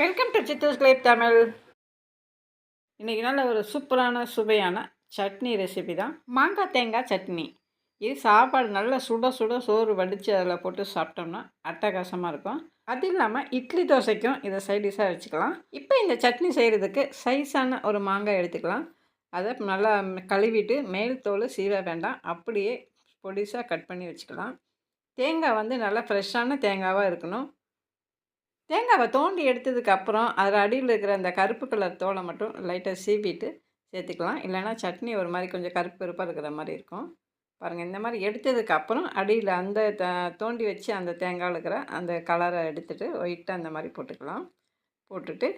Welcome to சித்தூஸ் கிளேப் தமிழ் இன்றைக்கி நல்ல ஒரு சூப்பரான சுவையான சட்னி ரெசிபி தான். மாங்காய் தேங்காய் சட்னி. இது சாப்பாடு நல்லா சுட சுட சோறு வடித்து அதில் போட்டு சாப்பிட்டோம்னா அட்டகாசமாக இருக்கும். அது இல்லாமல் இட்லி தோசைக்கும் இதை சைடிஷாக வச்சுக்கலாம். இப்போ இந்த சட்னி செய்கிறதுக்கு சைஸான ஒரு மாங்காய் எடுத்துக்கலாம். அதை நல்லா கழுவிட்டு மேல் தோல் சீவ வேண்டாம். அப்படியே பொடிசாக கட் பண்ணி வச்சுக்கலாம். தேங்காய் வந்து நல்லா ஃப்ரெஷ்ஷான தேங்காவாக இருக்கணும். தேங்காவை தோண்டி எடுத்ததுக்கு அப்புறம் அதில் அடியில் இருக்கிற அந்த கருப்பு கலர் தோலை மட்டும் லைட்டாக சீவிட்டு சேர்த்துக்கலாம். இல்லைன்னா சட்னி ஒரு மாதிரி கொஞ்சம் கருப்பு கருப்பாக இருக்கிற மாதிரி இருக்கும். பாருங்கள் இந்த மாதிரி எடுத்ததுக்கு அப்புறம் அடியில் அந்த த தோண்டி வச்சு அந்த தேங்காய் இருக்கிற அந்த கலரை எடுத்துகிட்டு ஒயிட்டாக அந்த மாதிரி போட்டுக்கலாம். போட்டுட்டு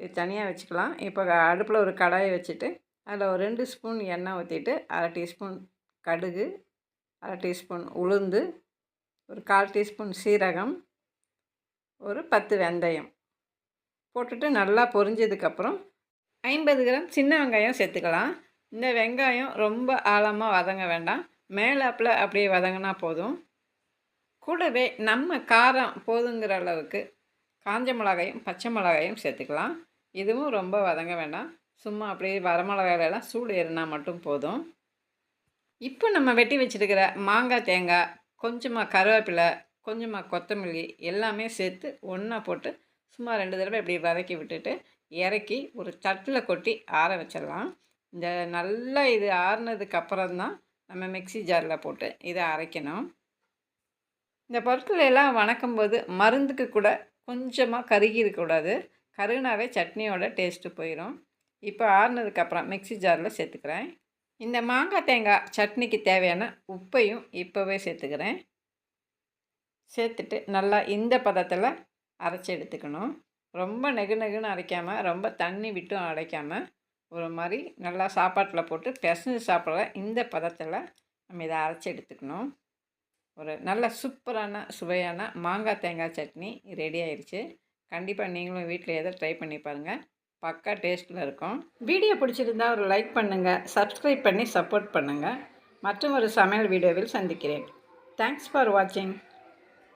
இது தனியாக வச்சுக்கலாம். இப்போ அடுப்பில் ஒரு கடாயை வச்சுட்டு அதில் ஒரு ரெண்டு ஸ்பூன் எண்ணெய் ஊற்றிட்டு அரை டீஸ்பூன் கடுகு அரை டீஸ்பூன் உளுந்து ஒரு கால் டீஸ்பூன் சீரகம் ஒரு பத்து வெந்தயம் போட்டுட்டு நல்லா பொரிஞ்சதுக்கப்புறம் ஐம்பது கிராம் சின்ன வெங்காயம் சேர்த்துக்கலாம். இந்த வெங்காயம் ரொம்ப ஆழமாக வதங்க வேண்டாம். மேலாப்பில் அப்படியே வதங்கினா போதும். கூடவே நம்ம காரம் போதுங்கிற அளவுக்கு காஞ்ச மிளகாயும் பச்சை மிளகாயும் சேர்த்துக்கலாம். இதுவும் ரொம்ப வதங்க வேண்டாம். சும்மா அப்படியே வரமிளகாயிலலாம் சூடு ஏறினா மட்டும் போதும். இப்போ நம்ம வெட்டி வச்சுருக்கிற மாங்காய் தேங்காய் கொஞ்சமாக கருவேப்பிலை கொஞ்சமாக கொத்தமல்லி எல்லாமே சேர்த்து ஒன்றா போட்டு சும்மா ரெண்டு தடவை இப்படி வதக்கி விட்டுட்டு இறக்கி ஒரு தட்டில் கொட்டி ஆற வச்சிடலாம். இந்த நல்லா இது ஆறுனதுக்கு அப்புறம் தான் நம்ம மிக்சி ஜாரில் போட்டு இதை அரைக்கணும். இந்த பொருட்கள் எல்லாம் வணக்கும் போது மருந்துக்கு கூட கொஞ்சமாக கருகி இருக்கக்கூடாது கருகினாவே சட்னியோட டேஸ்ட்டு போயிடும் இப்போ ஆறுனதுக்கப்புறம் மிக்சி ஜாரில் சேர்த்துக்கிறேன். இந்த மாங்காய் தேங்காய் சட்னிக்கு தேவையான உப்பையும் இப்போவே சேர்த்துக்கிறேன். சேர்த்துட்டு நல்லா இந்த பதத்தில் அரைச்சி எடுத்துக்கணும். ரொம்ப நெகு நெகுன்னு அரைக்காமல் ரொம்ப தண்ணி விட்டும் அரைக்காமல் ஒரு மாதிரி நல்லா சாப்பாட்டில் போட்டு பிசைஞ்சு சாப்பிட்ற இந்த பதத்தில் நம்ம இதை அரைச்சி எடுத்துக்கணும். ஒரு நல்ல சூப்பரான சுவையான மாங்காய் தேங்காய் சட்னி ரெடி ஆயிடுச்சு கண்டிப்பாக நீங்களும் வீட்டில் எதை ட்ரை பண்ணி பாருங்கள் பக்கா டேஸ்ட்டில் இருக்கும். வீடியோ பிடிச்சிருந்தா ஒரு லைக் பண்ணுங்கள் சப்ஸ்கிரைப் பண்ணி சப்போர்ட் பண்ணுங்கள் மற்றும் ஒரு சமையல் வீடியோவில் சந்திக்கிறேன். தேங்க்ஸ் ஃபார் வாட்சிங்.